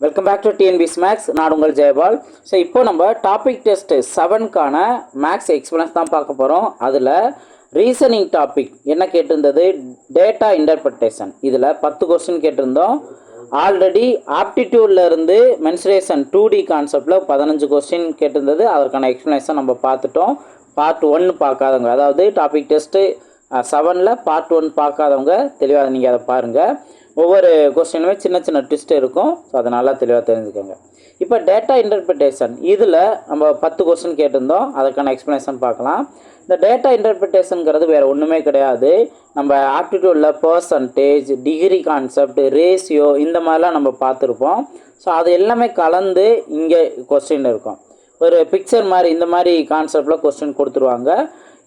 Welcome back to TNPSC maths நான் உங்கள் Jayapal. So இப்போ நம்ம டாபிக் டெஸ்ட் செவனுக்கான மேக்ஸ் எக்ஸ்பீரியன்ஸ் தான் பார்க்க போகிறோம் அதில் ரீசனிங் டாபிக் என்ன கேட்டிருந்தது? டேட்டா இன்டர்பிரிட்டேஷன் இதில் பத்து கொஸ்டின் கேட்டிருந்தோம். ஆல்ரெடி ஆப்டிடியூட்ல இருந்து மென்சுரேஷன் டூ டி கான்செப்டில் பதினஞ்சு கொஸ்டின் கேட்டிருந்தது. அதற்கான எக்ஸ்பிளனேஷன் நம்ம பார்த்துட்டோம். பார்ட் ஒன் பார்க்காதவங்க அதாவது டாபிக் டெஸ்ட்டு செவனில் பார்ட் ஒன் பார்க்காதவங்க தெளிவாக நீங்கள் அதை பாருங்கள் ஒவ்வொரு கொஸ்டினுமே சின்ன சின்ன ட்விஸ்ட் இருக்கும். ஸோ அதை நல்லா தெளிவாக தெரிஞ்சுக்கோங்க. இப்போ டேட்டா இன்டர்பிரிட்டேஷன் இதில் நம்ம பத்து கொஸ்டின் கேட்டிருந்தோம். அதுக்கான எக்ஸ்ப்ளனேஷன் பார்க்கலாம். இந்த டேட்டா இன்டர்பிரிட்டேஷனுங்கிறது வேறு ஒன்றுமே கிடையாது. நம்ம ஆப்டிடியூடில் பர்சன்டேஜ் டிகிரி கான்செப்ட் ரேஷியோ இந்த மாதிரிலாம் நம்ம பார்த்துருப்போம். ஸோ அது எல்லாமே கலந்து இங்கே கொஸ்டின் இருக்கும். ஒரு பிக்சர் மாதிரி இந்த மாதிரி கான்செப்டில் கொஸ்டின் கொடுத்துருவாங்க.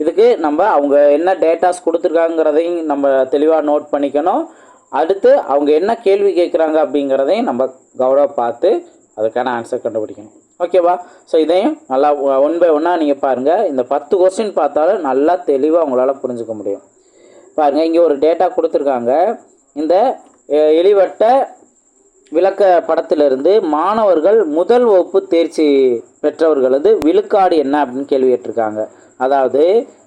இதுக்கு நம்ம அவங்க என்ன டேட்டாஸ் கொடுத்துருக்காங்கிறதையும் நம்ம தெளிவாக நோட் பண்ணிக்கணும். அடுத்து அவங்க என்ன கேள்வி கேட்குறாங்க அப்படிங்கிறதையும் நம்ம கௌரவ பார்த்து அதுக்கான ஆன்சர் கண்டுபிடிக்கணும். ஓகேவா ஸோ இதையும் நல்லா ஒன் பை ஒன்னாக நீங்கள் பாருங்கள் இந்த பத்து கொஸ்டின் பார்த்தாலும் நல்லா தெளிவாக உங்களால் புரிஞ்சுக்க முடியும். பாருங்கள் இங்கே ஒரு டேட்டா கொடுத்துருக்காங்க. இந்த எளிவட்ட எலிவட்ட விளக்க படத்திலிருந்து மாணவர்கள் முதல் வகுப்பு தேர்ச்சி பெற்றவர்களது விழுக்காடு என்ன அப்படின்னு கேள்வி கேட்டிருக்காங்க. அதாவது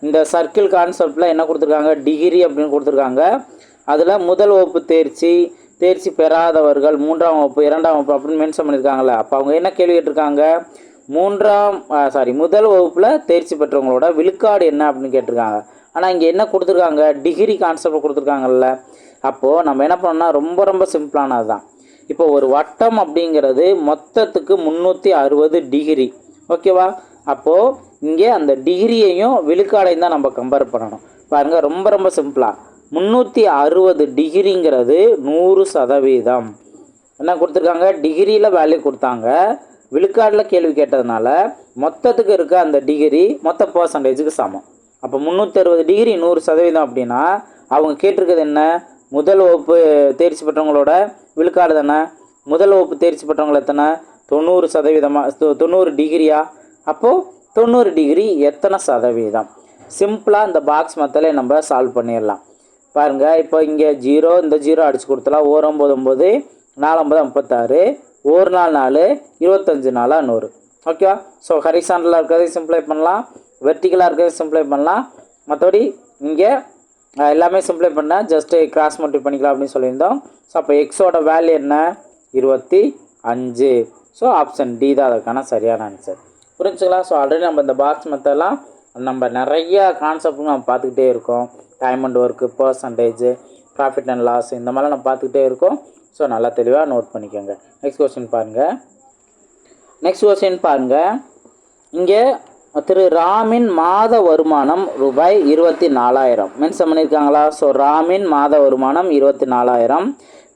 இந்த சர்க்கிள் கான்செப்டில் என்ன கொடுத்துருக்காங்க? டிகிரி அப்படின்னு கொடுத்துருக்காங்க. அதில் முதல் வகுப்பு தேர்ச்சி தேர்ச்சி பெறாதவர்கள் மூன்றாம் வகுப்பு இரண்டாம் வகுப்பு அப்படின்னு மென்ஷன் பண்ணியிருக்காங்கல்ல. அப்போ அவங்க என்ன கேள்வி கேட்டிருக்காங்க? மூன்றாம் சாரி முதல் வகுப்பில் தேர்ச்சி பெற்றவங்களோட விழுக்காடு என்ன அப்படின்னு கேட்டிருக்காங்க. ஆனால் இங்கே என்ன கொடுத்துருக்காங்க? டிகிரி கான்செப்ட் கொடுத்துருக்காங்கல்ல. அப்போது நம்ம என்ன பண்ணோம்னா ரொம்ப ரொம்ப சிம்பிளானது தான். இப்போ ஒரு வட்டம் அப்படிங்கிறது மொத்தத்துக்கு முந்நூற்றி அறுபது டிகிரி ஓகேவா அப்போது இங்கே அந்த டிகிரியையும் விழுக்காடையும் தான் நம்ம கம்பேர் பண்ணணும். பாருங்கள் ரொம்ப ரொம்ப சிம்பிளாக முந்நூற்றி அறுபது டிகிரிங்கிறது நூறு சதவீதம். என்ன கொடுத்துருக்காங்க? டிகிரியில் வேல்யூ கொடுத்தாங்க. விழுக்காடில் கேள்வி கேட்டதுனால மொத்தத்துக்கு இருக்க அந்த டிகிரி மொத்த பர்சன்டேஜுக்கு சமம். அப்போ முந்நூற்றி அறுபது டிகிரி நூறு சதவீதம் அப்படின்னா அவங்க கேட்டிருக்கிறது என்ன? முதல் வகுப்பு தேர்ச்சி பெற்றவங்களோட விழுக்காடு தானே? முதல் வகுப்பு தேர்ச்சி பெற்றவங்கள எத்தனை? தொண்ணூறு சதவீதமாக தொண்ணூறு டிகிரியா? அப்போது தொண்ணூறு டிகிரி எத்தனை சதவீதம்? சிம்பிளாக இந்த பாக்ஸ் மத்திலே நம்ம சால்வ் பண்ணிடலாம். பாருங்கள் இப்போ இங்கே ஜீரோ இந்த ஜீரோ அடிச்சு கொடுத்தலாம் ஓர் ஒம்பது ஒம்பது நாலொம்பது முப்பத்தாறு ஒரு நாள் நாலு இருபத்தஞ்சி நாளாக நூறு ஓகேவா ஸோ ஹரிசாண்டலாக இருக்கிறதையும் சிம்ப்ளை பண்ணலாம். வெர்டிக்கலாக இருக்கிறதையும் சிம்ப்ளை பண்ணலாம். மற்றபடி இங்கே எல்லாமே சிம்ப்ளை பண்ணால் ஜஸ்ட்டு கிராஸ் மல்டிப்ளை பண்ணிக்கலாம் அப்படின்னு சொல்லியிருந்தோம். ஸோ அப்போ எக்ஸோட வேல்யூ என்ன? இருபத்தி அஞ்சு. ஸோ ஆப்ஷன் டி தான் அதுக்கான சரியான ஆன்சர் புரிஞ்சுக்கலாம் ஸோ ஆல்ரெடி நம்ம இந்த பாக்ஸ் மெத்தெல்லாம் நம்ம நிறையா கான்செப்ட் நம்ம பார்த்துக்கிட்டே இருக்கோம். Time and work percentage profit and loss இந்த மாதிரிலாம் நம்ம பார்த்துக்கிட்டே இருக்கோம். ஸோ நல்லா தெளிவாக நோட் பண்ணிக்கோங்க. நெக்ஸ்ட் கொஸ்டின் பாருங்கள் நெக்ஸ்ட் கொஸ்டின் பாருங்கள் இங்கே திரு ராமின் மாத வருமானம் ரூபாய் இருபத்தி நாலாயிரம் மென்ஷன் பண்ணியிருக்காங்களா? ஸோ ராமின் மாத வருமானம் இருபத்தி நாலாயிரம்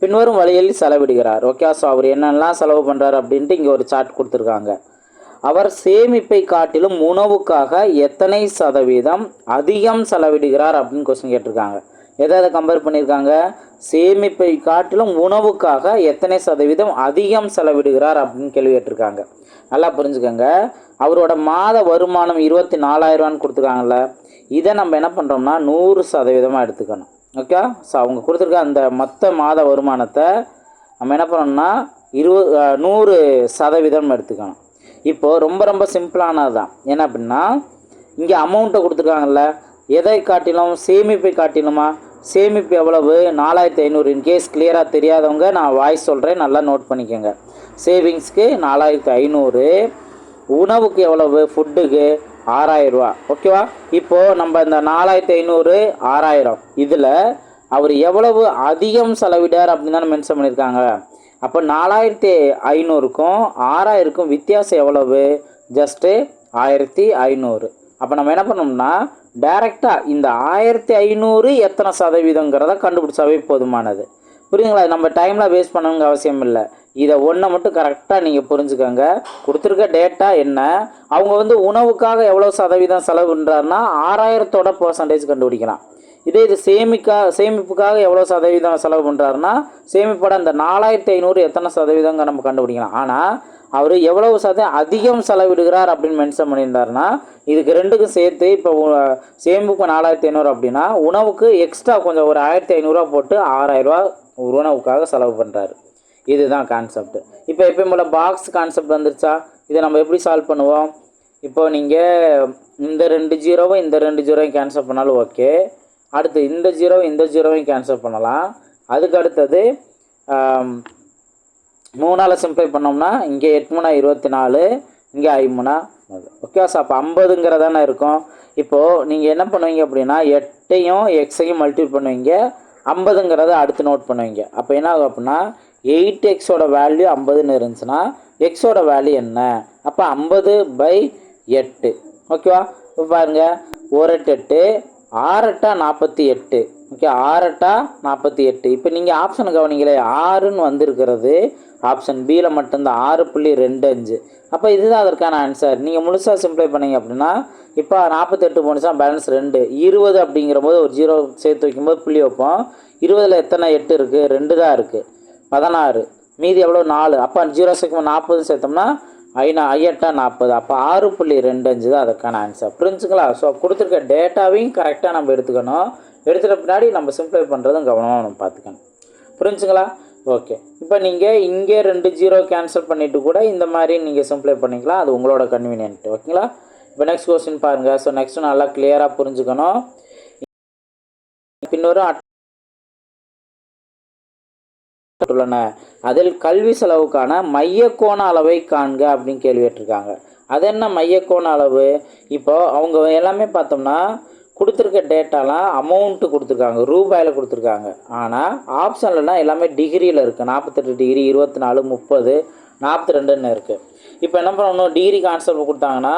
பின்வரும் வழியில் செலவிடுகிறார். ஓகே ஸோ அவர் என்னென்னலாம் செலவு பண்ணுறாரு அப்படின்ட்டு இங்கே ஒரு சார்ட் கொடுத்துருக்காங்க. அவர் சேமிப்பை காட்டிலும் உணவுக்காக எத்தனை சதவீதம் அதிகம் செலவிடுகிறார் அப்படின்னு கொஸ்டின் கேட்டிருக்காங்க. எதை எதை கம்பேர் பண்ணியிருக்காங்க? சேமிப்பை காட்டிலும் உணவுக்காக எத்தனை சதவீதம் அதிகம் செலவிடுகிறார் அப்படின்னு கேள்வி கேட்டிருக்காங்க. நல்லா புரிஞ்சுக்கோங்க. அவரோட மாத வருமானம் இருபத்தி நாலாயிரரூவான்னு கொடுத்துருக்காங்கல்ல. இதை நம்ம என்ன பண்ணுறோம்னா நூறு சதவீதமாக எடுத்துக்கணும். ஓகே ஸோ அவங்க கொடுத்துருக்க அந்த மொத்த மாத வருமானத்தை நம்ம என்ன பண்ணோம்னா இருபது நூறு சதவீதம் எடுத்துக்கணும். இப்போது ரொம்ப ரொம்ப சிம்பிளானது தான் என்ன அப்படின்னா இங்கே அமௌண்ட்டை கொடுத்துருக்காங்கல்ல எதை காட்டிலும் சேமிப்பை காட்டிலுமா? சேமிப்பு எவ்வளவு? நாலாயிரத்தி ஐநூறு. இன்கேஸ் கிளியராக தெரியாதவங்க நான் வாய்ஸ் சொல்கிறேன் நல்லா நோட் பண்ணிக்கோங்க. சேவிங்ஸ்க்கு நாலாயிரத்தி ஐநூறு. உணவுக்கு எவ்வளவு? ஃபுட்டுக்கு ஆறாயிரரூவா ஓகேவா இப்போது நம்ம இந்த நாலாயிரத்தி ஐநூறு ஆறாயிரம். இதில் அவர் எவ்வளவு அதிகம் செலவிடார் அப்படின்னு தானே மென்ஷன் பண்ணியிருக்காங்க. அப்போ நாலாயிரத்தி ஐநூறுக்கும் ஆறாயிரக்கும் வித்தியாசம் எவ்வளவு? ஜஸ்ட்டு ஆயிரத்தி ஐநூறு. அப்போ நம்ம என்ன பண்ணோம்னா டைரெக்டாக இந்த ஆயிரத்தி ஐநூறு எத்தனை சதவீதங்கிறத கண்டுபிடிச்சாவே போதுமானது. புரியுதுங்களா? நம்ம டைமில் வேஸ்ட் பண்ணணுங்க அவசியம் இல்லை. இதை ஒன்றை மட்டும் கரெக்டாக நீங்கள் புரிஞ்சுக்கோங்க. கொடுத்துருக்க டேட்டா என்ன? அவங்க வந்து உணவுக்காக எவ்வளோ சதவீதம் செலவு பண்ணுறாருன்னா ஆறாயிரத்தோட பர்சன்டேஜ் கண்டுபிடிக்கலாம். இதே இது சேமிக்கா சேமிப்புக்காக எவ்வளோ சதவீதம் செலவு பண்ணுறாருன்னா சேமிப்போட அந்த நாலாயிரத்தி ஐநூறு எத்தனை சதவீதங்க நம்ம கண்டுபிடிக்கலாம். ஆனால் அவர் எவ்வளவு சதவீதம் அதிகம் செலவிடுகிறார் அப்படின்னு மென்ஷன் பண்ணியிருந்தாருன்னா இதுக்கு ரெண்டுக்கும் சேர்த்து இப்போ சேமிப்பு நாலாயிரத்தி ஐநூறு அப்படின்னா உணவுக்கு எக்ஸ்ட்ரா கொஞ்சம் ஒரு ஆயிரத்தி ஐநூறுரூவா போட்டு ஆறாயிரரூவா உணவுக்காக செலவு பண்ணுறாரு இதுதான் கான்செப்ட் இப்போ எப்பயும் போல் பாக்ஸ் கான்செப்ட் வந்துருச்சா? இதை நம்ம எப்படி சால்வ் பண்ணுவோம்? இப்போ நீங்கள் இந்த ரெண்டு ஜீரோவும் இந்த ரெண்டு ஜீரோவும் கேன்சல் பண்ணாலும் ஓகே அடுத்து இந்த ஜீரோ இந்த ஜீரோவையும் கேன்சல் பண்ணலாம். அதுக்கு அடுத்தது மூணால் சிம்ப்ளை பண்ணோம்னா இங்கே எட்டு மூணா இருபத்தி நாலு இங்கே ஐமுனா ஓகே சார் அப்போ ஐம்பதுங்கிறதானே இருக்கும். இப்போது நீங்கள் என்ன பண்ணுவீங்க அப்படின்னா எட்டையும் எக்ஸையும் மல்டிபிள் பண்ணுவீங்க. ஐம்பதுங்கிறத அடுத்து நோட் பண்ணுவீங்க. அப்போ என்ன ஆகும் அப்படின்னா எயிட் எக்ஸோட வேல்யூ ஐம்பதுன்னு இருந்துச்சுன்னா எக்ஸோட வேல்யூ என்ன? அப்போ ஐம்பது பை எட்டு. ஓகேவா இப்போ பாருங்கள் ஒரு எட்டு எட்டு ஆறட்டா நாற்பத்தி எட்டு. ஓகே ஆறட்டா நாற்பத்தி எட்டு. இப்போ நீங்கள் ஆப்ஷன் கவனிங்களே ஆறுன்னு வந்திருக்கிறது ஆப்ஷன் பியில் மட்டும்தான் ஆறு புள்ளி ரெண்டு அஞ்சு. அப்போ இதுதான் அதற்கான ஆன்சர் நீங்கள் முழுசாக சிம்ப்ளை பண்ணீங்க அப்படின்னா இப்போ நாற்பத்தெட்டு போனிச்சா பேலன்ஸ் ரெண்டு. இருபது அப்படிங்கிற போது ஒரு ஜீரோ சேர்த்து வைக்கும்போது புள்ளி வைப்போம். இருபதில் எத்தனை? எட்டு இருக்குது ரெண்டு தான் இருக்குது பதினாறு. மீதி எவ்வளோ நாலு. அப்போ ஜீரோ சேர்க்கும் நாற்பது சேர்த்தோம்னா ஐநா ஐயட்டா நாற்பது அப்போ ஆறு புள்ளி ரெண்டு அஞ்சு தான் அதுக்கான ஆன்சர் புரிஞ்சுங்களா? ஸோ கொடுத்துருக்க டேட்டாவையும் கரெக்டாக நம்ம எடுத்துக்கணும். எடுத்துகிட்ட பின்னாடி நம்ம சிம்ப்ளை பண்ணுறதும் கவனமாக நம்ம பார்த்துக்கணும். புரிஞ்சுங்களா? ஓகே இப்போ நீங்கள் இங்கே ரெண்டு ஜீரோ கேன்சல் பண்ணிவிட்டு கூட இந்த மாதிரி நீங்கள் சிம்ப்ளை பண்ணிக்கலாம். அது உங்களோட கன்வீனியன்ட் ஓகேங்களா இப்போ நெக்ஸ்ட் கொஸ்டின் பாருங்கள் ஸோ நெக்ஸ்ட் நல்லா கிளியராக புரிஞ்சுக்கணும். பின்னொரு உள்ளன. அதில் கல்வி செலவுக்கான மையக்கோண அளவை காண்க அப்படின்னு கேள்வி கேட்டிருக்காங்க. அது என்ன மையக்கோண அளவு? இப்போ அவங்க எல்லாமே பார்த்தோம்னா கொடுத்துருக்க டேட்டாலாம் அமௌண்ட்டு கொடுத்துருக்காங்க ரூபாயில் கொடுத்துருக்காங்க. ஆனால் ஆப்ஷன்லலாம் எல்லாமே டிகிரியில் இருக்குது நாற்பத்தெட்டு டிகிரி இருபத்தி நாலு முப்பது நாற்பத்தி ரெண்டுன்னு இருக்குது இப்போ என்ன பண்ணணும்? டிகிரி கான்செப்ட் கொடுத்தாங்கன்னா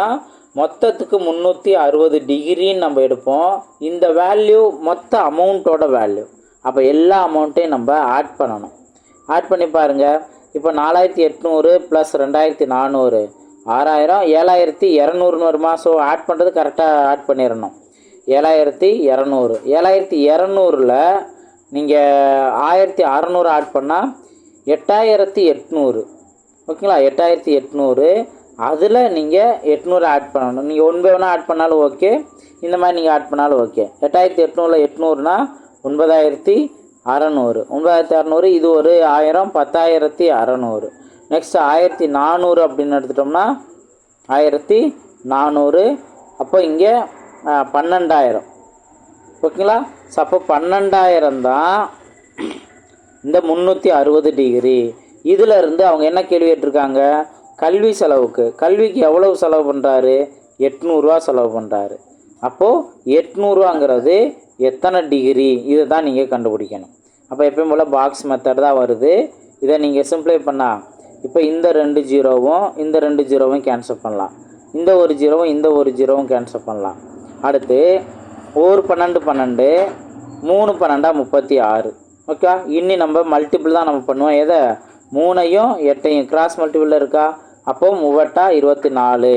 மொத்தத்துக்கு முந்நூற்றி அறுபது டிகிரின்னு நம்ம எடுப்போம். இந்த வேல்யூ மொத்த அமௌண்ட்டோட வேல்யூ அப்போ எல்லா அமௌண்ட்டையும் நம்ம ஆட் பண்ணணும். ஆட் பண்ணி பாருங்கள் இப்போ நாலாயிரத்தி எட்நூறு ப்ளஸ் ரெண்டாயிரத்தி நானூறு. ஆறாயிரம் ஏழாயிரத்தி இரநூறுன்னு வருமா ஸோ ஆட் பண்ணுறது கரெக்டாக ஆட் பண்ணிடணும் ஏழாயிரத்தி இரநூறு. ஏழாயிரத்தி இரநூறில் நீங்கள் ஆயிரத்தி அறநூறு ஆட் பண்ணால் எட்டாயிரத்தி எட்நூறு. ஓகேங்களா? எட்டாயிரத்தி எட்நூறு. அதில் நீங்கள் எட்நூறு ஆட் பண்ணணும். நீங்கள் ஒன் பை ஆட் பண்ணாலும் ஓகே இந்த மாதிரி நீங்கள் ஆட் பண்ணாலும் ஓகே எட்டாயிரத்தி எட்நூறில் எட்நூறுனா ஒன்பதாயிரத்தி அறநூறு. ஒன்பதாயிரத்தி அறநூறு இது ஒரு ஆயிரம் பத்தாயிரத்தி அறநூறு. நெக்ஸ்ட் ஆயிரத்தி நானூறு அப்படின்னு எடுத்துட்டோம்னா ஆயிரத்தி நானூறு. அப்போ இங்கே பன்னெண்டாயிரம். ஓகேங்களா? ஸோ அப்போ பன்னெண்டாயிரம் தான் இந்த முந்நூற்றி அறுபது டிகிரி. இதிலருந்து அவங்க என்ன கேள்வி கேட்டிருக்காங்க? கல்வி செலவுக்கு. கல்விக்கு எவ்வளவு செலவு பண்ணுறாரு எட்நூறுரூவா செலவு பண்ணுறாரு அப்போது எட்நூறுவாங்கிறது எத்தனை டிகிரி இதை தான் நீங்கள் கண்டுபிடிக்கணும். அப்போ எப்பயும் போல் பாக்ஸ் மெத்தட் தான் வருது. இதை நீங்கள் சிம்ப்ளை பண்ணால் இப்போ இந்த ரெண்டு ஜீரோவும் இந்த ரெண்டு ஜீரோவும் கேன்சல் பண்ணலாம். இந்த ஒரு ஜீரோவும் இந்த ஒரு ஜீரோவும் கேன்சல் பண்ணலாம். அடுத்து ஒரு பன்னெண்டு பன்னெண்டு மூணு பன்னெண்டா முப்பத்தி ஆறு. ஓகே இன்னி நம்ம மல்டிபிள் தான் நம்ம பண்ணுவோம். எதை? மூணையும் எட்டையும். கிராஸ் மல்டிபிளில் இருக்கா? அப்போ மூவட்டா இருபத்தி நாலு.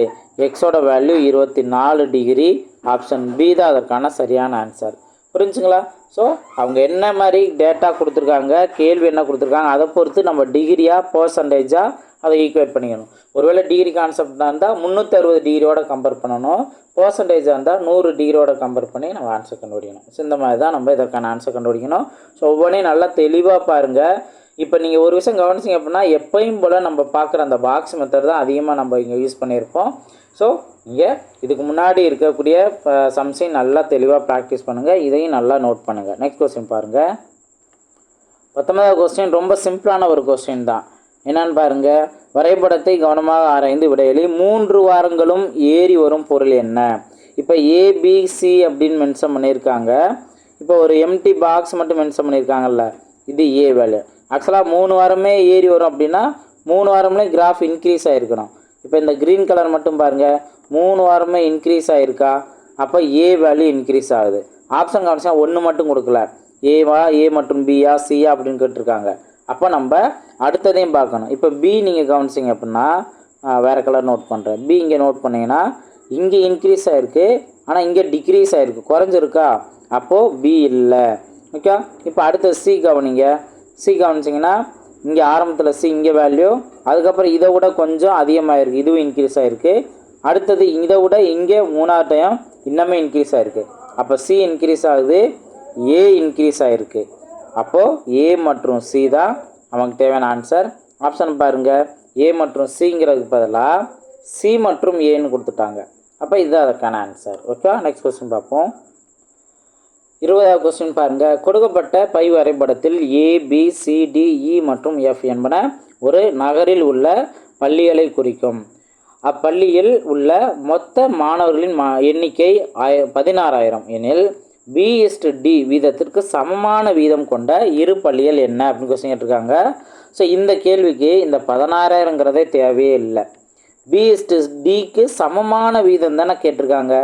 எக்ஸோட வேல்யூ இருபத்தி நாலு டிகிரி ஆப்ஷன் பி தான் அதற்கான சரியான ஆன்சர் புரிஞ்சுங்களா? ஸோ அவங்க என்ன மாதிரி டேட்டா கொடுத்துருக்காங்க கேள்வி என்ன கொடுத்துருக்காங்க அதை பொறுத்து நம்ம டிகிரியாக பர்சன்டேஜாக அதை ஈக்குவேட் பண்ணிக்கணும். ஒருவேளை டிகிரி கான்செப்டாக இருந்தால் முந்நூற்றி அறுபது டிகிரியோட கம்பேர் பண்ணணும். பர்சன்டேஜாக இருந்தால் நூறு டிகிரியோட கம்பேர் பண்ணி நம்ம ஆன்சர் கண்டுபிடிக்கணும். ஸோ இந்த மாதிரி தான் நம்ம இதற்கான ஆன்சர் கண்டுபிடிக்கணும். ஸோ ஒவ்வொன்றையும் நல்லா தெளிவாக பாருங்கள் இப்போ நீங்கள் ஒரு விஷயம் கவனிச்சிங்க அப்படின்னா எப்பயும் போல் நம்ம பார்க்குற அந்த பாக்ஸ் மெத்தட் தான் அதிகமாக நம்ம இங்கே யூஸ் பண்ணியிருப்போம். ஸோ இங்கே இதுக்கு முன்னாடி இருக்கக்கூடிய சம்ஸையும் நல்லா தெளிவாக ப்ராக்டிஸ் பண்ணுங்கள் இதையும் நல்லா நோட் பண்ணுங்கள் நெக்ஸ்ட் கொஸ்டின் பாருங்கள் பத்தொன்பதாவது கொஸ்டின் ரொம்ப சிம்பிளான ஒரு கொஸ்டின் தான். என்னன்னு பாருங்க. வரைபடத்தை கவனமாக ஆராய்ந்து விடையளி மூன்று வாரங்களும் ஏறி வரும் பொருள் என்ன? இப்போ ஏபிசி அப்படின்னு மென்ஷன் பண்ணியிருக்காங்க. இப்போ ஒரு எம்டி பாக்ஸ் மட்டும் மென்ஷன் பண்ணியிருக்காங்கல்ல. இது ஏ வேல்யூ ஆக்சுவலாக மூணு வாரமே ஏறி வரும் அப்படின்னா மூணு வாரம்லேயும் கிராஃப் இன்க்ரீஸ் ஆகிருக்கணும் இப்போ இந்த க்ரீன் கலர் மட்டும் பாருங்கள் மூணு வாரமே இன்க்ரீஸ் ஆகிருக்கா அப்போ ஏ வேல்யூ இன்க்ரீஸ் ஆகுது. ஆப்ஷன் காமிச்சா ஒன்று மட்டும் கொடுக்கல. ஏவா ஏ மற்றும் பியா சியா அப்படின்னு கேட்டிருக்காங்க. அப்போ நம்ம அடுத்ததையும் பார்க்கணும். இப்போ பி நீங்கள் கவனிச்சிங்க அப்படின்னா வேறு வேற கலர் நோட் பண்ணுறேன் பி இங்கே நோட் பண்ணிங்கன்னா இங்கே இன்க்ரீஸ் ஆகிருக்கு ஆனால் இங்கே டிக்ரீஸ் ஆகிருக்கு குறைஞ்சிருக்கா? அப்போது பி இல்லை. ஓகே இப்போ அடுத்த சி கவனிங்க. சி கவனிச்சிங்கன்னா இங்கே ஆரம்பத்தில் சி இங்கே வேல்யூ அதுக்கப்புறம் இதை விட கொஞ்சம் அதிகமாகிருக்கு இதுவும் இன்க்ரீஸ் ஆகிருக்கு அடுத்தது இதை விட இங்கே மூணாவது டைம் இன்னமே இன்க்ரீஸ் ஆகிருக்கு அப்போ சி இன்க்ரீஸ் ஆகுது. ஏ இன்க்ரீஸ் ஆகிருக்கு அப்போது ஏ மற்றும் சி தான் நமக்கு தேவையான ஆன்சர் ஆப்ஷன் பாருங்கள் ஏ மற்றும் சிங்கிறதுக்கு பதிலாக சி மற்றும் ஏன்னு கொடுத்துட்டாங்க. அப்போ இதுதான் அதற்கான ஆன்சர் ஓகே நெக்ஸ்ட் கொஸ்டின் பார்ப்போம். இருபதாவது கொஸ்டின் பாருங்க. கொடுக்கப்பட்ட பை வரைபடத்தில் A B C D E மற்றும் எஃப் என்பன ஒரு நகரில் உள்ள பள்ளிகளை குறிக்கும். அப்பள்ளியில் உள்ள மொத்த மாணவர்களின் மா எண்ணிக்கை ஆய பதினாறாயிரம். எனில் பி இஸ்ட் டி வீதத்திற்கு சமமான வீதம் கொண்ட இரு பள்ளிகள் என்ன அப்படின்னு கொஸ்டின் கேட்டிருக்காங்க. ஸோ இந்த கேள்விக்கு இந்த பதினாறாயிரங்கிறதே தேவையே இல்லை. பி டிக்கு சமமான வீதம் தானே கேட்டிருக்காங்க.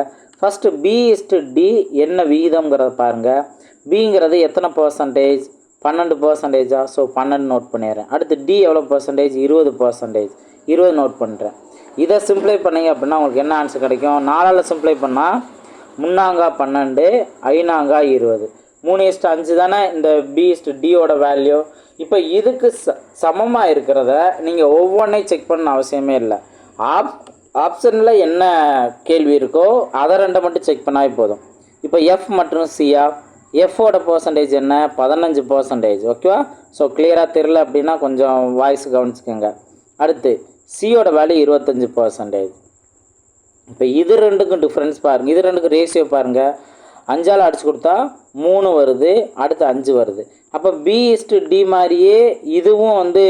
ஃபஸ்ட்டு பி இஸ்டு டி என்ன விகிதம்ங்கிறத பாருங்கள் பிங்கிறது எத்தனை பர்சன்டேஜ் பன்னெண்டு பர்சன்டேஜா ஸோ பன்னெண்டு நோட் பண்ணிடுறேன். அடுத்து டி எவ்வளோ பர்சன்டேஜ் இருபது பர்சன்டேஜ் இருபது நோட் பண்ணுறேன் இதை சிம்ப்ளை பண்ணிங்க அப்படின்னா உங்களுக்கு என்ன ஆன்சர் கிடைக்கும்? நாலால் சிம்ப்ளை பண்ணால் முன்னாங்கா பன்னெண்டு ஐநாங்கா இருபது. மூணு இஸ்ட்டு அஞ்சு தானே? இந்த பி டியோட வேல்யூ இப்போ இதுக்கு ச சமமாக இருக்கிறத நீங்கள் ஒவ்வொன்றையும் செக் பண்ண அவசியமே இல்லை. ஆப் ஆப்ஷனில் என்ன கேள்வி இருக்கோ அதை ரெண்டை மட்டும் செக் பண்ணாவே போதும். இப்போ எஃப் மற்றும் சியா எஃபோட பர்சன்டேஜ் என்ன? பதினஞ்சு பர்சன்டேஜ் ஓகேவா ஸோ கிளியராக தெரில அப்படின்னா கொஞ்சம் வாய்ஸ் கவனிச்சுக்கோங்க. அடுத்து சியோட வேல்யூ இருபத்தஞ்சி பர்சன்டேஜ் இப்போ இது ரெண்டுக்கும் டிஃப்ரென்ஸ் பாருங்கள் இது ரெண்டுக்கும் ரேஷியோ பாருங்கள் அஞ்சால் அடிச்சு கொடுத்தா மூணு வருது அடுத்து அஞ்சு வருது. அப்போ பி இஸ்டு டி மாதிரியே இதுவும் வந்து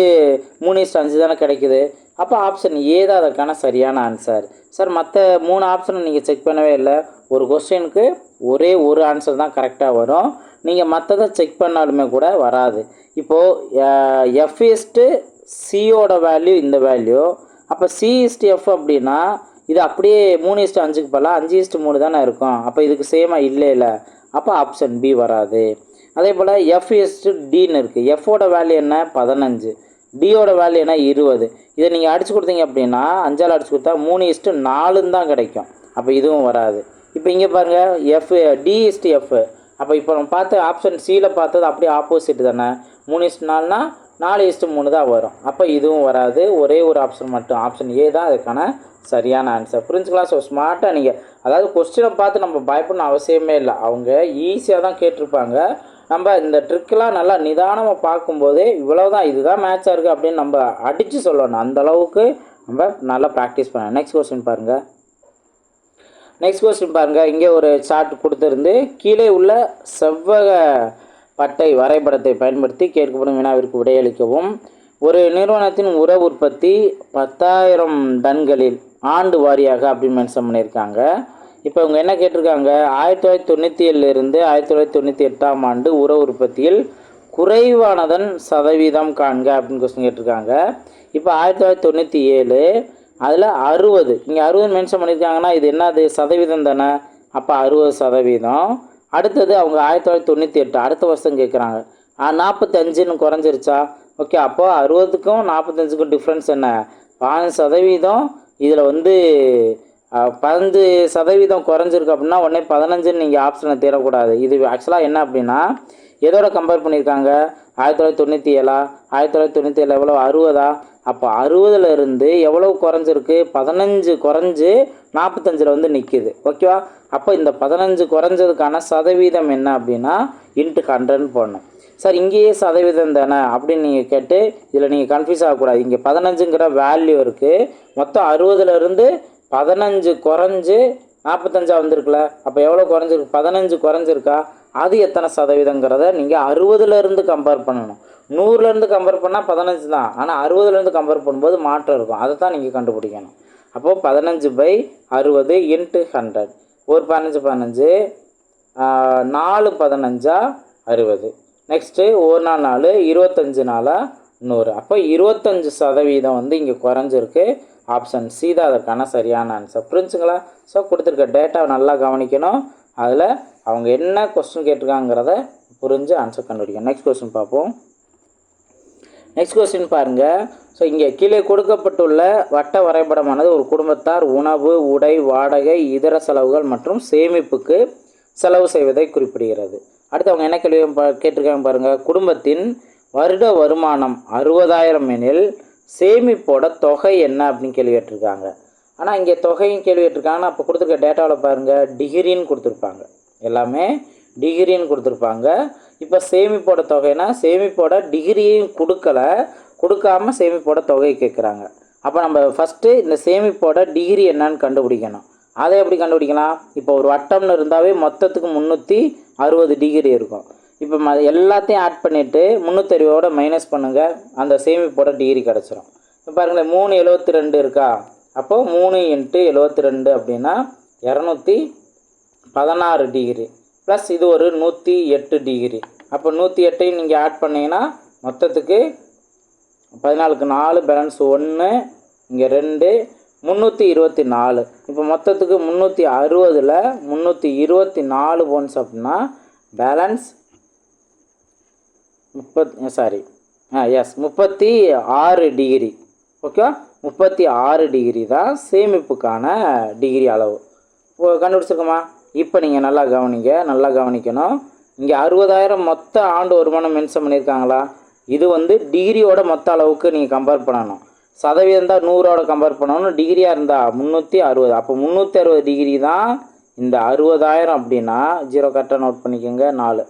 மூணு இஸ்ட் அஞ்சு தானே கிடைக்குது. அப்போ ஆப்ஷன் ஏ தான் அதற்கான சரியான ஆன்சர் சார் மற்ற மூணு ஆப்ஷனை நீங்கள் செக் பண்ணவே இல்லை. ஒரு கொஸ்டினுக்கு ஒரே ஒரு ஆன்சர் தான் கரெக்டாக வரும். நீங்கள் மற்றதை செக் பண்ணாலுமே கூட வராது. இப்போது எஃப் இஸ்ட்டு சியோட வேல்யூ இந்த வேல்யூ அப்போ சி இஸ்ட்டு எஃப் அப்படின்னா இது அப்படியே மூணு இஸ்ட்டு அஞ்சுக்கு போகலாம். அஞ்சு இஸ்ட்டு மூணு தானே இருக்கும். அப்போ இதுக்கு சேமாக இல்லை இல்லை. அப்போ ஆப்ஷன் பி வராது. அதே போல் எஃப் இஸ்ட்டு டின்னு இருக்குது எஃப்போட வேல்யூ என்ன? பதினஞ்சு. டியோட வேல்யூனா இருபது. இதை நீங்கள் அடிச்சு கொடுத்தீங்க அப்படின்னா அஞ்சால் அடிச்சு கொடுத்தா மூணு இஸ்ட்டு நாலுன்னு தான் கிடைக்கும். அப்போ இதுவும் வராது. இப்போ இங்கே பாருங்கள் எஃப் டி இஸ்ட்டு எஃப் அப்போ இப்போ நம்ம பார்த்த ஆப்ஷன் சியில் பார்த்தது அப்படியே ஆப்போசிட் தானே? மூணு இஸ்ட்டு நாலுனா நாலு இஸ்ட்டு மூணு தான் வரும். அப்போ இதுவும் வராது. ஒரே ஒரு ஆப்ஷன் மட்டும். ஆப்ஷன் ஏ தான் அதுக்கான சரியான ஆன்சர் புரிஞ்சுக்கலாம் ஸோ ஸ்மார்ட்டாக நீங்கள் அதாவது கொஸ்டினை பார்த்து நம்ம பயப்படணும் அவசியமே இல்லை. அவங்க ஈஸியாக தான் கேட்டிருப்பாங்க. நம்ம இந்த ட்ரிக்கெலாம் நல்லா நிதானமாக பார்க்கும்போதே இவ்வளோ தான் இதுதான் மேட்சாக இருக்குது அப்படின்னு நம்ம அடித்து சொல்லணும். அந்தளவுக்கு நம்ம நல்லா ப்ராக்டிஸ் பண்ணணும். நெக்ஸ்ட் கொஸ்டின் பாருங்கள் நெக்ஸ்ட் கொஸ்டின் பாருங்கள் இங்கே ஒரு சார்ட் கொடுத்துருந்து கீழே உள்ள செவ்வக பட்டை வரைபடத்தை பயன்படுத்தி கேட்கப்படும் வினாவிற்கு விடையளிக்கவும் ஒரு நிறுவனத்தின் உர உற்பத்தி பத்தாயிரம் டன்களில் ஆண்டு வாரியாக அப்படின்னு மென்ஷன் பண்ணியிருக்காங்க. இப்போ இவங்க என்ன கேட்டிருக்காங்க? ஆயிரத்தி தொள்ளாயிரத்தி தொண்ணூற்றி ஏழுலேருந்து ஆயிரத்தி தொள்ளாயிரத்தி தொண்ணூற்றி எட்டாம் ஆண்டு உர உற்பத்தியில் குறைவானதன் சதவீதம் காண்க அப்படின்னு கொஸ்டின் கேட்டிருக்காங்க. இப்போ ஆயிரத்தி தொள்ளாயிரத்தி தொண்ணூற்றி ஏழு அதில் அறுபது இங்கே அறுபது மென்ஷன் பண்ணியிருக்காங்கன்னா இது என்னது? சதவீதம் தானே? அப்போ அறுபது சதவீதம். அடுத்தது அவங்க ஆயிரத்தி தொள்ளாயிரத்தி தொண்ணூற்றி எட்டு அடுத்த வருஷம் கேட்குறாங்க நாற்பத்தஞ்சுன்னு குறைஞ்சிருச்சா? ஓகே அப்போது அறுபதுக்கும் நாற்பத்தஞ்சுக்கும் டிஃப்ரென்ஸ் என்ன? பதினஞ்சு சதவீதம். இதில் வந்து பதினஞ்சு சதவீதம் குறைஞ்சிருக்கு அப்படின்னா உடனே பதினஞ்சுன்னு நீங்கள் ஆப்ஷனை தேடக்கூடாது. இது ஆக்சுவலாக என்ன அப்படின்னா எதோட கம்பேர் பண்ணியிருக்காங்க ஆயிரத்தி தொள்ளாயிரத்தி தொண்ணூற்றி ஏழா? ஆயிரத்தி தொள்ளாயிரத்தி தொண்ணூற்றி ஏழு எவ்வளோ அறுபதா? அப்போ அறுபதுல இருந்து எவ்வளோ குறைஞ்சிருக்கு? பதினஞ்சு குறைஞ்சு நாற்பத்தஞ்சில் வந்து நிற்கிது ஓகேவா அப்போ இந்த பதினஞ்சு குறைஞ்சதுக்கான சதவீதம் என்ன அப்படின்னா இன்ட்டு ஹண்ட்ரட்னு போடணும். சார் இங்கேயே சதவீதம் தானே அப்படின்னு நீங்கள் கேட்டு இதில் நீங்கள் கன்ஃபியூஸ் ஆகக்கூடாது. இங்கே பதினஞ்சுங்கிற வேல்யூ இருக்குது மொத்தம் அறுபதுலேருந்து பதினஞ்சு குறைஞ்சு நாற்பத்தஞ்சா வந்திருக்குல்ல அப்போ எவ்வளோ குறைஞ்சிருக்கு பதினஞ்சு குறைஞ்சிருக்கா? அது எத்தனை சதவீதங்கிறத நீங்கள் அறுபதுலேருந்து கம்பேர் பண்ணணும். நூறுலேருந்து கம்பேர் பண்ணால் பதினஞ்சு தான். ஆனால் அறுபதுலேருந்து கம்பேர் பண்ணும்போது மாற்றம் இருக்கும். அதை தான் நீங்கள் கண்டுபிடிக்கணும். அப்போது பதினஞ்சு பை அறுபது இன்ட்டு ஹண்ட்ரட் ஒரு பதினஞ்சு பதினஞ்சு நாலு பதினஞ்சா அறுபது. நெக்ஸ்ட்டு ஒரு நாள் நாலு இருபத்தஞ்சு நாளா நூறு. அப்போ இருபத்தஞ்சு சதவீதம் வந்து இங்கே குறைஞ்சிருக்கு. ஆப்ஷன் சி தான் அதற்கான சரியான ஆன்சர் புரிஞ்சுங்களா? ஸோ கொடுத்துருக்க டேட்டாவை நல்லா கவனிக்கணும். அதில் அவங்க என்ன கொஸ்டின் கேட்டிருக்காங்கிறத புரிஞ்சு ஆன்சர் கண்டுபிடிக்கணும். நெக்ஸ்ட் கொஸ்டின் பார்ப்போம். நெக்ஸ்ட் கொஸ்டின் பாருங்கள் ஸோ இங்கே கீழே கொடுக்கப்பட்டுள்ள வட்ட வரைபடமானது ஒரு குடும்பத்தார் உணவு உடை வாடகை இதர செலவுகள் மற்றும் சேமிப்புக்கு செலவு செய்வதை குறிப்பிடுகிறது. அடுத்து அவங்க என்ன கேள்வி பா- கேட்டிருக்காங்க பாருங்கள் குடும்பத்தின் வருட வருமானம் அறுபதாயிரம் எனில் சேமிப்போட தொகை என்ன அப்படின்னு கேள்வி கேட்டிருக்காங்க. ஆனால் இங்கே தொகையும் கேள்வி கேட்டிருக்காங்கன்னா அப்போ கொடுத்துருக்க டேட்டாவில் பாருங்கள் டிகிரின்னு கொடுத்துருப்பாங்க. எல்லாமே டிகிரின்னு கொடுத்துருப்பாங்க. இப்போ சேமிப்போட தொகைனா சேமிப்போட டிகிரியும் கொடுக்கல. கொடுக்காம சேமிப்போட தொகை கேட்குறாங்க. அப்போ நம்ம ஃபஸ்ட்டு இந்த சேமிப்போட டிகிரி என்னன்னு கண்டுபிடிக்கணும். அதை எப்படி கண்டுபிடிக்கலாம்? இப்போ ஒரு வட்டம்னு இருந்தாவே மொத்தத்துக்கு முந்நூற்றி அறுபது டிகிரி இருக்கும். இப்போ ம எல்லாத்தையும் ஆட் பண்ணிவிட்டு முந்நூற்றறுபதோட மைனஸ் பண்ணுங்கள் அந்த சேமிப்போட டிகிரி கிடச்சிரும். இப்போ பாருங்களேன் மூணு எழுபத்தி ரெண்டு இருக்கா? அப்போது மூணு இன்ட்டு எழுபத்தி ரெண்டு அப்படின்னா இரநூத்தி பதினாறு டிகிரி ப்ளஸ் இது ஒரு நூற்றி எட்டு டிகிரி அப்போ நூற்றி எட்டையும் நீங்கள் ஆட் பண்ணீங்கன்னா மொத்தத்துக்கு பதினாலுக்கு நாலு பேலன்ஸ் ஒன்று இங்கே ரெண்டு முந்நூற்றி இருபத்தி நாலு. இப்போ மொத்தத்துக்கு முந்நூற்றி அறுபதில் முந்நூற்றி இருபத்தி நாலு போன்ஸ் அப்படின்னா பேலன்ஸ் முப்பத் சாரி ஆ எஸ் முப்பத்தி ஆறு டிகிரி ஓகேவா முப்பத்தி ஆறு டிகிரி தான் சேமிப்புக்கான டிகிரி அளவு. இப்போ கண்டுபிடிச்சிருக்கோமா? இப்போ நீங்கள் நல்லா கவனிங்க நல்லா கவனிக்கணும். இங்கே அறுபதாயிரம் மொத்த ஆண்டு வருமானம் மென்ஷன் பண்ணியிருக்காங்களா? இது வந்து டிகிரியோட மொத்த அளவுக்கு நீங்கள் கம்பேர் பண்ணணும். சதவீதம் தான் நூறோட கம்பேர் பண்ணணும். டிகிரியாக இருந்தால் முந்நூற்றி அறுபது. அப்போ முந்நூற்றி அறுபது டிகிரி தான் இந்த அறுபதாயிரம் அப்படின்னா ஜீரோ கரெக்டாக நோட் பண்ணிக்கோங்க நாலு.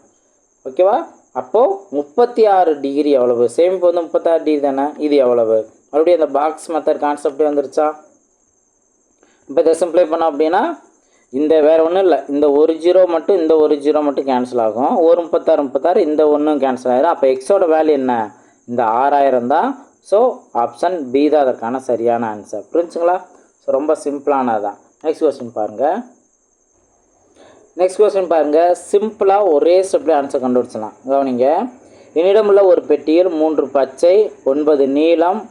ஓகேவா அப்போது முப்பத்தி ஆறு டிகிரி எவ்வளவு சேமிப்பு வந்து முப்பத்தாறு டிகிரி தானே? இது எவ்வளவு? மறுபடியும் அந்த பாக்ஸ் மெத்தட் கான்செப்ட் வந்துருச்சா? இப்போ இதை சிம்ப்ளை பண்ணோம் அப்படின்னா இந்த வேறு ஒன்றும் இல்லை. இந்த ஒரு ஜீரோ மட்டும் இந்த ஒரு ஜீரோ மட்டும் கேன்சல் ஆகும். ஒரு முப்பத்தாறு முப்பத்தாறு இந்த ஒன்றும் கேன்சல் ஆகிடும் அப்போ எக்ஸோட வேல்யூ என்ன? இந்த ஆறாயிரம் தான். ஸோ ஆப்ஷன் பி தான் அதற்கான சரியான ஆன்சர் புரிஞ்சுங்களா? ஸோ ரொம்ப சிம்பிளானதான் நெக்ஸ்ட் கொஸ்டின் பாருங்கள் நெக்ஸ்ட் கொஸ்டின் பாருங்கள் சிம்பிளாக ஒரே ஸ்டெப்பில் ஆன்சர் கண்டுபிடிச்சலாம் கவனிங்க. என்னிடமுள்ள ஒரு பெட்டியில் மூன்று பச்சை ஒன்பது நீளம்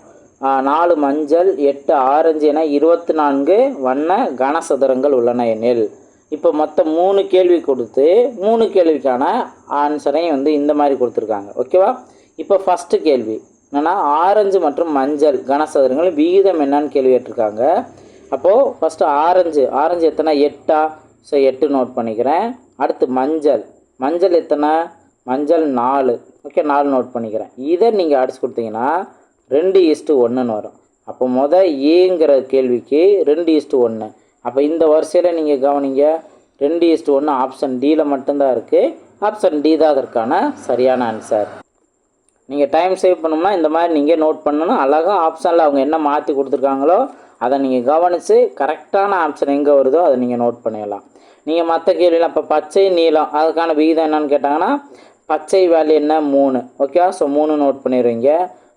நாலு மஞ்சள் எட்டு ஆரஞ்சு என இருபத்தி நான்கு வண்ண கனசதுரங்கள் உள்ளன எனில். இப்போ மொத்தம் மூணு கேள்வி கொடுத்து மூணு கேள்விக்கான ஆன்சரையும் வந்து இந்த மாதிரி கொடுத்துருக்காங்க. ஓகேவா இப்போ ஃபஸ்ட்டு கேள்வி. என்னென்னா ஆரஞ்சு மற்றும் மஞ்சள் கனசதுரங்கள் விகிதம் என்னன்னு கேள்வி கேட்டிருக்காங்க. அப்போது ஃபஸ்ட்டு ஆரஞ்சு. ஆரஞ்சு எத்தனை? எட்டா? ஸோ எட்டு நோட் பண்ணிக்கிறேன். அடுத்து மஞ்சள். மஞ்சள் எத்தனை? மஞ்சள் நாலு. ஓகே நாலு நோட் பண்ணிக்கிறேன். இதை நீங்கள் அடிச்சு கொடுத்தீங்கன்னா ரெண்டு ஈஸ்ட்டு ஒன்றுன்னு வரும். அப்போ முத ஏங்கிற கேள்விக்கு ரெண்டு ஈஸ்ட்டு ஒன்று அப்போ இந்த வரிசையில் நீங்கள் கவனிங்க. ரெண்டு ஈஸ்ட்டு ஒன்று ஆப்ஷன் டியில் மட்டும்தான் இருக்குது ஆப்ஷன் டி தான் அதற்கான சரியான ஆன்சர் நீங்கள் டைம் சேவ் பண்ணணும்னா இந்த மாதிரி நீங்கள் நோட் பண்ணணும். அழகாக ஆப்ஷனில் அவங்க என்ன மாற்றி கொடுத்துருக்காங்களோ அதை நீங்கள் கவனித்து கரெக்டான ஆப்ஷன் எங்கே வருதோ அதை நீங்கள் நோட் பண்ணிடலாம். நீங்கள் மற்ற கேள்வியில் இப்போ பச்சை நீளம் அதுக்கான விகிதம் என்னன்னு கேட்டாங்கன்னா பச்சை வேல்யூ என்ன? மூணு. ஓகேவா ஸோ மூணு நோட் பண்ணிடுவீங்க.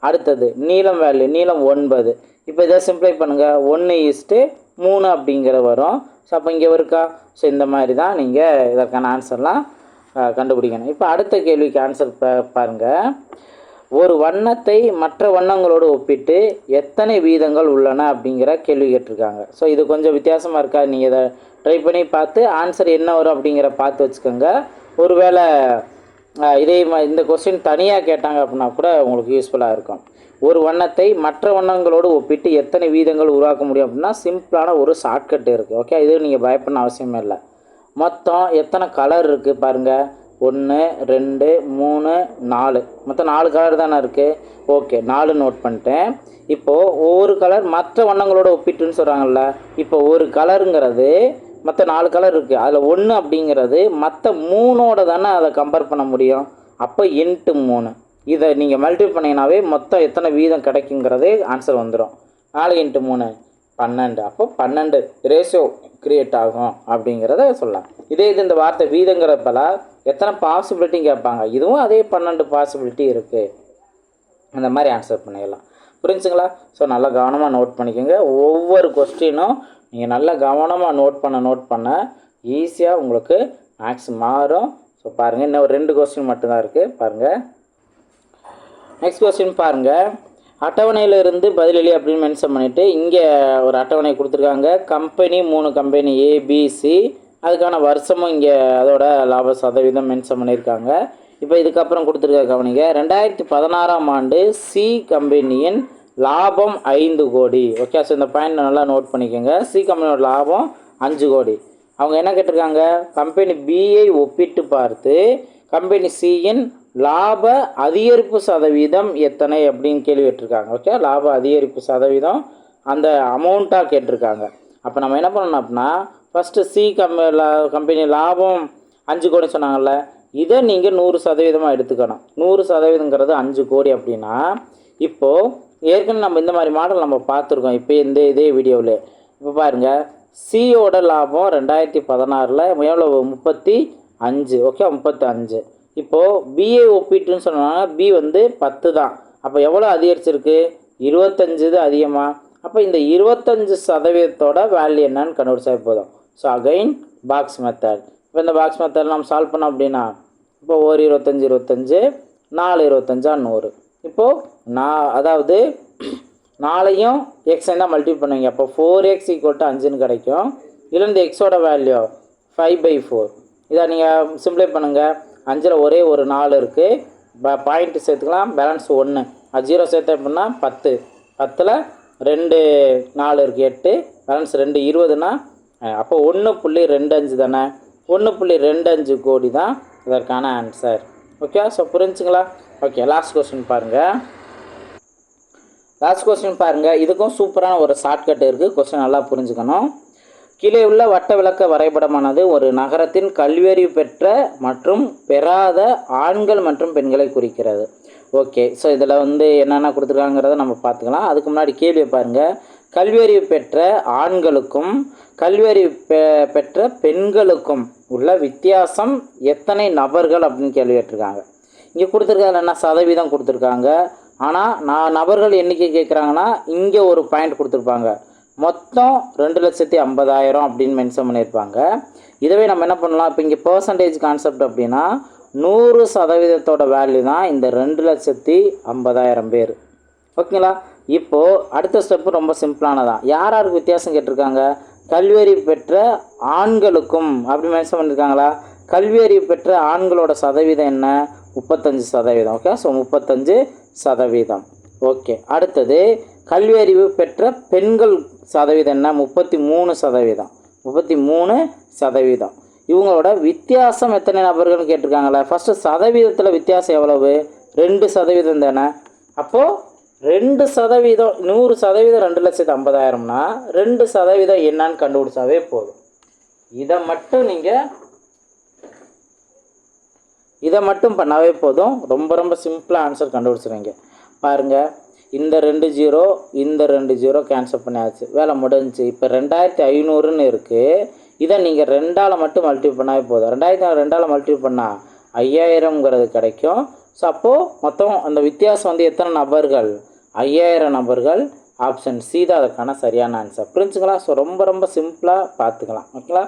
அடுத்தது நீலம் வேல்யூ நீளம் ஒன்பது. இப்போ இதை சிம்ப்ளை பண்ணுங்கள் ஒன்று ஈஸ்ட்டு மூணு அப்படிங்கிற வரும். ஸோ அப்போ இங்கே இருக்கா? ஸோ இந்த மாதிரி தான் நீங்கள் இதற்கான ஆன்சர்லாம் கண்டுபிடிக்கணும். இப்போ அடுத்த கேள்விக்கு ஆன்சர் பா பாருங்கள் ஒரு வண்ணத்தை மற்ற வண்ணங்களோடு ஒப்பிட்டு எத்தனை வீதங்கள் உள்ளன அப்படிங்கிற கேள்வி கேட்டிருக்காங்க. ஸோ இது கொஞ்சம் வித்தியாசமாக இருக்கா? நீங்கள் இதை ட்ரை பண்ணி பார்த்து ஆன்சர் என்ன வரும் அப்படிங்கிற பார்த்து வச்சுக்கோங்க. ஒருவேளை இதே இந்த கொஸ்டின் தனியாக கேட்டாங்க அப்படின்னா கூட உங்களுக்கு யூஸ்ஃபுல்லாக இருக்கும். ஒரு வண்ணத்தை மற்ற வண்ணங்களோடு ஒப்பிட்டு எத்தனை வீதங்கள் உருவாக்க முடியும் அப்படின்னா சிம்பிளான ஒரு ஷார்ட்கட் இருக்குது ஓகே இது நீங்கள் பயப்பட அவசியமே இல்லை. மொத்தம் எத்தனை கலர் இருக்குது பாருங்கள் ஒன்று ரெண்டு மூணு நாலு. மொத்தம் நாலு கலர் தானே இருக்குது ஓகே நாலு நோட் பண்ணிட்டேன். இப்போது ஒவ்வொரு கலர் மற்ற வண்ணங்களோட ஒப்பிட்டுன்னு சொல்கிறாங்கல்ல இப்போ ஒரு கலருங்கிறது மற்ற நாலு கலர் இருக்குது அதில் ஒன்று அப்படிங்கிறது மற்ற மூணோட தானே அதை கம்பேர் பண்ண முடியும்? அப்போ இன்ட்டு மூணு. இதை நீங்கள் மல்டிபிள் பண்ணிங்கனாவே மொத்தம் எத்தனை வீதம் கிடைக்குங்கிறதே ஆன்சர் வந்துடும் நாலு இன்ட்டு மூணு. பன்னெண்டு. அப்போ பன்னெண்டு ரேஷியோ கிரியேட் ஆகும் அப்படிங்கிறத சொல்லலாம். இதே இது இந்த வார்த்தை வீதங்கிறப்பல எத்தனை பாசிபிலிட்டியும் கேட்பாங்க. இதுவும் அதே பன்னெண்டு பாசிபிலிட்டி இருக்குது அந்த மாதிரி ஆன்சர் பண்ணிடலாம். புரிஞ்சுங்களா? ஸோ நல்லா கவனமாக நோட் பண்ணிக்கோங்க. ஒவ்வொரு கொஸ்டினும் நீங்கள் நல்லா கவனமாக நோட் பண்ண நோட் பண்ண ஈஸியாக உங்களுக்கு மேக்ஸ் மாறும். ஸோ பாருங்கள் இன்னும் ஒரு ரெண்டு கொஸ்டின் மட்டும்தான் இருக்குது பாருங்கள் நெக்ஸ்ட் கொஸ்டின் பாருங்கள் அட்டவணையிலிருந்து பதிலளி அப்படின்னு மென்ஷன் பண்ணிவிட்டு இங்கே ஒரு அட்டவணை கொடுத்துருக்காங்க. கம்பெனி மூணு கம்பெனி ஏபிசி அதுக்கான வருஷமும் இங்கே அதோட லாப சதவீதம் மென்ஷன் பண்ணியிருக்காங்க. இப்போ இதுக்கப்புறம் கொடுத்துருக்க கவனிங்க. ரெண்டாயிரத்தி பதினாறாம் ஆண்டு சி கம்பெனியின் லாபம் ஐந்து கோடி. ஓகே ஸோ இந்த பாயிண்ட் நல்லா நோட் பண்ணிக்கோங்க. சி கம்பெனியோட லாபம் அஞ்சு கோடி. அவங்க என்ன கேட்டிருக்காங்க? கம்பெனி பியை ஒப்பிட்டு பார்த்து கம்பெனி சியின் லாப அதிகரிப்பு சதவீதம் எத்தனை அப்படின்னு கேள்வி கேட்டிருக்காங்க ஓகே லாப அதிகரிப்பு சதவீதம் அந்த அமௌண்ட்டாக கேட்டிருக்காங்க. அப்போ நம்ம என்ன பண்ணணும் அப்படின்னா ஃபஸ்ட்டு சி கம்ப கம்பெனி லாபம் அஞ்சு கோடி சொன்னாங்கல்ல இதை நீங்கள் நூறு சதவீதமாக எடுத்துக்கணும். நூறு சதவீதங்கிறது அஞ்சு கோடி அப்படின்னா இப்போது ஏற்கனவே நம்ம இந்த மாதிரி மாடல் நம்ம பார்த்துருக்கோம் இப்போ இந்த இதே வீடியோவில். இப்போ பாருங்கள் சியோட லாபம் ரெண்டாயிரத்தி பதினாறில் எவ்வளோ முப்பத்தி அஞ்சு ஓகே முப்பத்தி அஞ்சு. இப்போது பிஏ ஒப்பிட்டுன்னு சொன்னோம்னா பி வந்து பத்து தான். அப்போ எவ்வளோ அதிகரிச்சிருக்கு? இருபத்தஞ்சு இது அதிகமாக அப்போ இந்த இருபத்தஞ்சு சதவீதத்தோட வேல்யூ என்னன்னு கண்டுபிடிச்சா போதும். ஸோ அகைன் பாக்ஸ் மெத்தட் இப்போ இந்த பாக்ஸ் மெத்தட் நம்ம சால்வ் பண்ணோம் அப்படின்னா இப்போ ஒரு இருபத்தஞ்சி இருபத்தஞ்சு நாலு இருபத்தஞ்சா நூறு. இப்போது நான் அதாவது நாளையும் எக்ஸ் தான் மல்டிபிள் பண்ணுவீங்க. அப்போ ஃபோர் எக்ஸ் ஈக்குவல் டு அஞ்சுன்னு கிடைக்கும். இதில் இந்த எக்ஸோட வேல்யூ ஃபைவ் பை ஃபோர் இதை நீங்கள் சிம்ப்ளை பண்ணுங்கள் அஞ்சில் ஒரே ஒரு நாலு இருக்குது பாயிண்ட்டு சேர்த்துக்கலாம். பேலன்ஸ் ஒன்று அது ஜீரோ சேர்த்து அப்படின்னா பத்து. பத்தில் ரெண்டு நாலு இருக்குது எட்டு. பேலன்ஸ் ரெண்டு இருபதுனா அப்போ ஒன்று புள்ளி ரெண்டு அஞ்சு தானே? ஒன்று புள்ளி ரெண்டு அஞ்சு கோடி தான் இதற்கான ஆன்சர் ஓகே ஸோ புரிஞ்சுங்களா? ஓகே லாஸ்ட் கொஸ்டின் பாருங்கள் லாஸ்ட் கொஸ்டின் பாருங்கள் இதுக்கும் சூப்பரான ஒரு ஷார்ட்கட் இருக்குது கொஸ்டின் நல்லா புரிஞ்சுக்கணும். கீழே உள்ள வட்ட விளக்க வரைபடமானது ஒரு நகரத்தின் கல்வியறிவு பெற்ற மற்றும் பெறாத ஆண்கள் மற்றும் பெண்களை குறிக்கிறது. ஓகே ஸோ இதில் வந்து என்னென்ன கொடுத்துருக்காங்கிறத நம்ம பார்த்துக்கலாம். அதுக்கு முன்னாடி கேள்வியை பாருங்கள் கல்வியறிவு பெற்ற ஆண்களுக்கும் கல்வியறிவு பெ பெற்ற பெண்களுக்கும் உள்ள வித்தியாசம் எத்தனை நபர்கள் அப்படின்னு கேள்வி கேட்டிருக்காங்க. இங்கே கொடுத்துருக்காங்க என்ன? சதவீதம் கொடுத்துருக்காங்க. ஆனால் நான் நபர்கள் எண்ணிக்கை கேட்குறாங்கன்னா இங்கே ஒரு பாயிண்ட் கொடுத்துருப்பாங்க. மொத்தம் ரெண்டு லட்சத்தி ஐம்பதாயிரம் அப்படின்னு மென்ஷன் பண்ணியிருப்பாங்க. இதுவே நம்ம என்ன பண்ணலாம்? இப்போ இங்கே பர்சன்டேஜ் கான்செப்ட் அப்படின்னா நூறு சதவீதத்தோட வேல்யூ தான் இந்த ரெண்டு லட்சத்தி ஐம்பதாயிரம் பேர். ஓகேங்களா இப்போது அடுத்த ஸ்டெப்பு ரொம்ப சிம்பிளானதான் யார் யாருக்கு வித்தியாசம் கேட்டிருக்காங்க? கல்வியறிவு பெற்ற ஆண்களுக்கும் அப்படி மென்ஷன் பண்ணியிருக்காங்களா? கல்வியறிவு பெற்ற ஆண்களோட சதவீதம் என்ன? முப்பத்தஞ்சு சதவீதம். ஓகே ஸோ முப்பத்தஞ்சு சதவீதம். ஓகே அடுத்தது கல்வியறிவு பெற்ற பெண்கள் சதவீதம் என்ன முப்பத்தி மூணு சதவீதம். முப்பத்தி மூணு சதவீதம். இவங்களோட வித்தியாசம் எத்தனை நபர்கள்னு கேட்டிருக்காங்களே ஃபஸ்ட்டு சதவீதத்தில் வித்தியாசம் எவ்வளவு? ரெண்டு சதவீதம் தானே. அப்போது ரெண்டு சதவீதம் நூறு சதவீதம் ரெண்டு லட்சத்து ஐம்பதாயிரம்னா ரெண்டு சதவீதம் என்னான்னு கண்டுபிடிச்சாவே போதும். இதை மட்டும் நீங்கள் இதை மட்டும் பண்ணாவே போதும். ரொம்ப ரொம்ப சிம்பிளாக ஆன்சர் கண்டுபிடிச்சிருங்க பாருங்கள் இந்த ரெண்டு ஜீரோ இந்த ரெண்டு ஜீரோ கேன்சல் பண்ணியாச்சு. வேலை முடிஞ்சுச்சு. இப்போ ரெண்டாயிரத்தி ஐநூறுன்னு இருக்குது இதை நீங்கள் ரெண்டால் மட்டும் மல்டிபிள் பண்ணாவே போதும். ரெண்டாயிரத்தி ரெண்டால் மல்டிபிள் பண்ணால் ஐயாயிரம்ங்கிறது கிடைக்கும். ஸோ அப்போது மொத்தம் அந்த வித்தியாசம் வந்து எத்தனை நபர்கள்? ஐயாயிரம் நபர்கள். ஆப்ஷன் சி தான் அதுக்கான சரியான ஆன்சர் புரிஞ்சுங்களா ஸோ ரொம்ப ரொம்ப சிம்பிளாக பார்த்துக்கலாம். ஓகேங்களா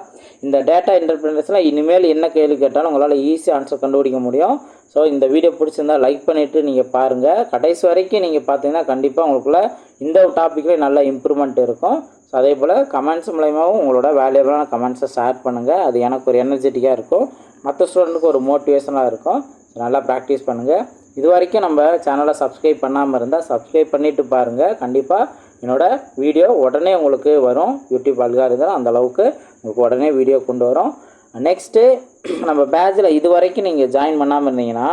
இந்த டேட்டா இன்டர்பிரேஷனில் இனிமேல் என்ன கேள்வி கேட்டாலும் உங்களால் ஈஸியாக ஆன்சர் கண்டுபிடிக்க முடியும். ஸோ இந்த வீடியோ பிடிச்சிருந்தா லைக் பண்ணிவிட்டு நீங்கள் பாருங்கள் கடைசி வரைக்கும் நீங்கள் பார்த்தீங்கன்னா கண்டிப்பாக உங்களுக்குள்ள இந்த டாப்பிக்கில் நல்ல இம்ப்ரூவ்மெண்ட் இருக்கும். ஸோ அதே போல் கமெண்ட்ஸ் மூலயமாவும் உங்களோட வேல்யூபிளான கமெண்ட்ஸை ஷேர் பண்ணுங்கள் அது எனக்கு ஒரு எனர்ஜெட்டிக்காக இருக்கும். மற்ற ஸ்டூடெண்ட்டுக்கு ஒரு மோட்டிவேஷனாக இருக்கும். நல்லா ப்ராக்டிஸ் பண்ணுங்கள் இது வரைக்கும் நம்ம சேனலை சப்ஸ்கிரைப் பண்ணாமல் இருந்தால் சப்ஸ்கிரைப் பண்ணிவிட்டு பாருங்கள் கண்டிப்பாக என்னோடய வீடியோ உடனே உங்களுக்கு வரும். யூடியூப் அல்காரிதம் அந்தளவுக்கு உங்களுக்கு உடனே வீடியோ கொண்டு வரும். நெக்ஸ்ட்டு நம்ம பேட்சில் இது வரைக்கும் நீங்கள் ஜாயின் பண்ணாமல் இருந்தீங்கன்னா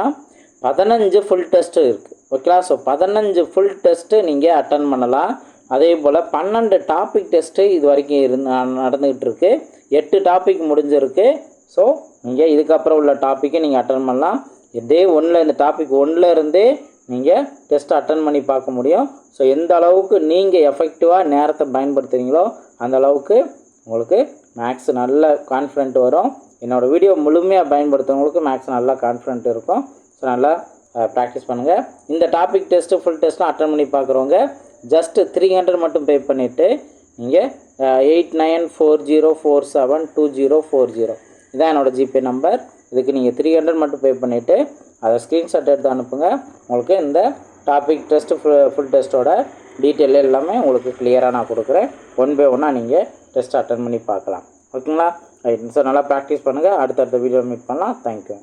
பதினஞ்சு ஃபுல் டெஸ்ட்டு இருக்குது ஓகேங்களா ஸோ பதினஞ்சு ஃபுல் டெஸ்ட்டு நீங்கள் அட்டன் பண்ணலாம். அதே போல் பன்னெண்டு டாபிக் டெஸ்ட்டு இது வரைக்கும் இருந்து நடந்துக்கிட்டு இருக்குது எட்டு டாபிக் முடிஞ்சிருக்கு. ஸோ நீங்கள் இதுக்கப்புறம் உள்ள டாப்பிக்கை நீங்கள் அட்டன் பண்ணலாம். இதே ஒன்றில் இந்த டாபிக் ஒன்றில் இருந்தே நீங்கள் டெஸ்ட் அட்டன் பண்ணி பார்க்க முடியும். ஸோ எந்த அளவுக்கு நீங்கள் எஃபெக்டிவாக நேரத்தை பயன்படுத்துகிறீங்களோ அந்த அளவுக்கு உங்களுக்கு மேக்ஸ் நல்ல கான்ஃபிடென்ட் வரும். என்னோடய வீடியோ முழுமையாக பயன்படுத்துறவங்களுக்கு மேக்ஸ் நல்லா கான்ஃபிடென்ட் இருக்கும். ஸோ நல்லா ப்ராக்டிஸ் பண்ணுங்கள் இந்த டாபிக் டெஸ்ட்டு ஃபுல் டெஸ்ட்லாம் அட்டன் பண்ணி பார்க்குறவங்க ஜஸ்ட்டு த்ரீ ஹண்ட்ரட் மட்டும் பே பண்ணிவிட்டு நீங்கள் eight nine four zero four seven two zero four zero இதான் என்னோடய ஜிபே நம்பர் இதுக்கு நீங்கள் த்ரீ ஹண்ட்ரட் மட்டும் பே பண்ணிவிட்டு அதை ஸ்க்ரீன்ஷாட் எடுத்து அனுப்புங்க. உங்களுக்கு இந்த டாபிக் டெஸ்ட்டு ஃபுல் ஃபுல் டெஸ்ட்டோட டீட்டெயில் எல்லாமே உங்களுக்கு கிளியராக நான் கொடுக்குறேன். ஒன் பை ஒன்னாக நீங்கள் டெஸ்ட் அட்டன் பண்ணி பார்க்கலாம். ஓகேங்களா ரைட் சார் நல்லா ப்ராக்டிஸ் பண்ணுங்கள் அடுத்தடுத்த வீடியோ மீட் பண்ணலாம். தேங்க்யூ